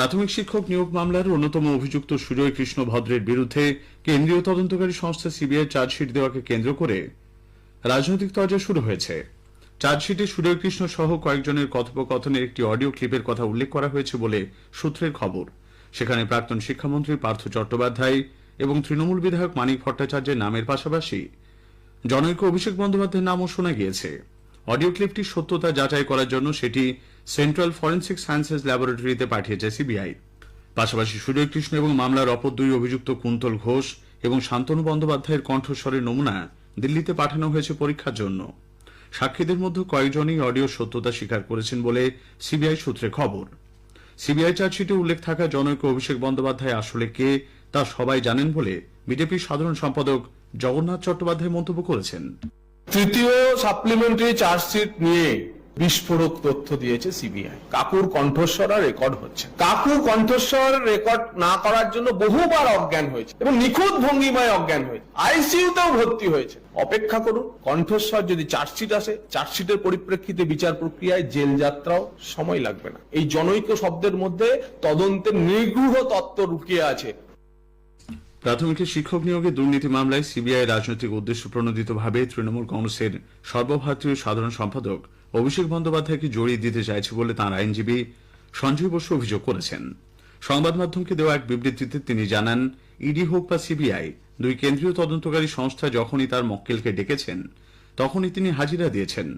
প্রাথমিক শিক্ষক নিয়োগ মামলার অন্যতম অভিযুক্ত সুজয় কৃষ্ণ ভদ্রের বিরুদ্ধে কেন্দ্রীয় তদন্তকারী সংস্থা সিবিআই চার্জশিট দেওয়াকে কেন্দ্র করে রাজনৈতিক তরজা শুরু হয়েছে। চার্জশিটে সুজয় কৃষ্ণ সহ কয়েকজনের কথোপকথনের একটি অডিও ক্লিপের কথা উল্লেখ করা হয়েছে বলে সূত্রের খবর। সেখানে প্রাক্তন শিক্ষামন্ত্রী পার্থ চট্টোপাধ্যায় এবং তৃণমূল বিধায়ক মানিক ভট্টাচার্যের নামের পাশাপাশি জনৈক অভিষেক বন্দ্যোপাধ্যায়ের নামও শোনা গিয়েছে। অডিও ক্লিপটির সত্যতা যাচাই করার জন্য সেটি সেন্ট্রাল ফরেন্সিক সায়েন্সেস ল্যাবরেটরিতে পাঠিয়েছে সিবিআই পাশাপাশি সুজয় কৃষ্ণ এবং মামলার অপর দুই অভিযুক্ত কুন্তল ঘোষ এবং শান্তনু বন্দ্যোপাধ্যায়ের কণ্ঠস্বরের নমুনা দিল্লিতে পাঠানো হয়েছে পরীক্ষার জন্য। সাক্ষীদের মধ্যে কয়েকজনই অডিও সত্যতা স্বীকার করেছেন বলে সিবিআই সূত্রে খবর। সিবিআই চার্জশিটে উল্লেখ থাকা জনৈক অভিষেক বন্দ্যোপাধ্যায় আসলে কে তা সবাই জানেন বলে বিজেপির সাধারণ সম্পাদক জগন্নাথ চট্টোপাধ্যায় মন্তব্য করেছেন। তৃতীয় সাপ্লিমেন্টারি চার্জশিট নিয়ে বিস্ফোরক তথ্য দিয়েছে সিবিআই। কাকুর কণ্ঠস্বর রেকর্ড হচ্ছে। কাকু কণ্ঠস্বর রেকর্ড না করার জন্য বহুবার অজ্ঞান হয়েছে এবং নিখুঁত ভঙ্গিমায় অজ্ঞান হয়েছে। আইসিইউতেও ভর্তি হয়েছে। অপেক্ষা করুন, কণ্ঠস্বর যদি চার্জশিট আসে, চার্জশিটের পরিপ্রেক্ষিতে বিচার প্রক্রিয়ায় জেল যাত্রাও সময় লাগবে না। এই জনৈক শব্দের মধ্যে তদন্তের নিগূঢ় তত্ত্ব লুকিয়ে আছে। প্রাথমিকের শিক্ষক নিয়োগে দুর্নীতি মামলায় সিবিআই রাজনৈতিক উদ্দেশ্য প্রণোদিতভাবে তৃণমূল কংগ্রেসের সর্বভারতীয় সাধারণ সম্পাদক অভিষেক বন্দ্যোপাধ্যায়কে জড়িয়ে দিতে চাইছে বলে তাঁর আইনজীবী সঞ্জয় বসু অভিযোগ করেছেন। সংবাদ মাধ্যমকে দেওয়া এক বিবৃতিতে তিনি জানান, ইডি হোক বা সিবিআই, দুই কেন্দ্রীয় তদন্তকারী সংস্থা যখনই তার মক্কেলকে ডেকেছেন, তখনই তিনি হাজিরা দিয়েছেন।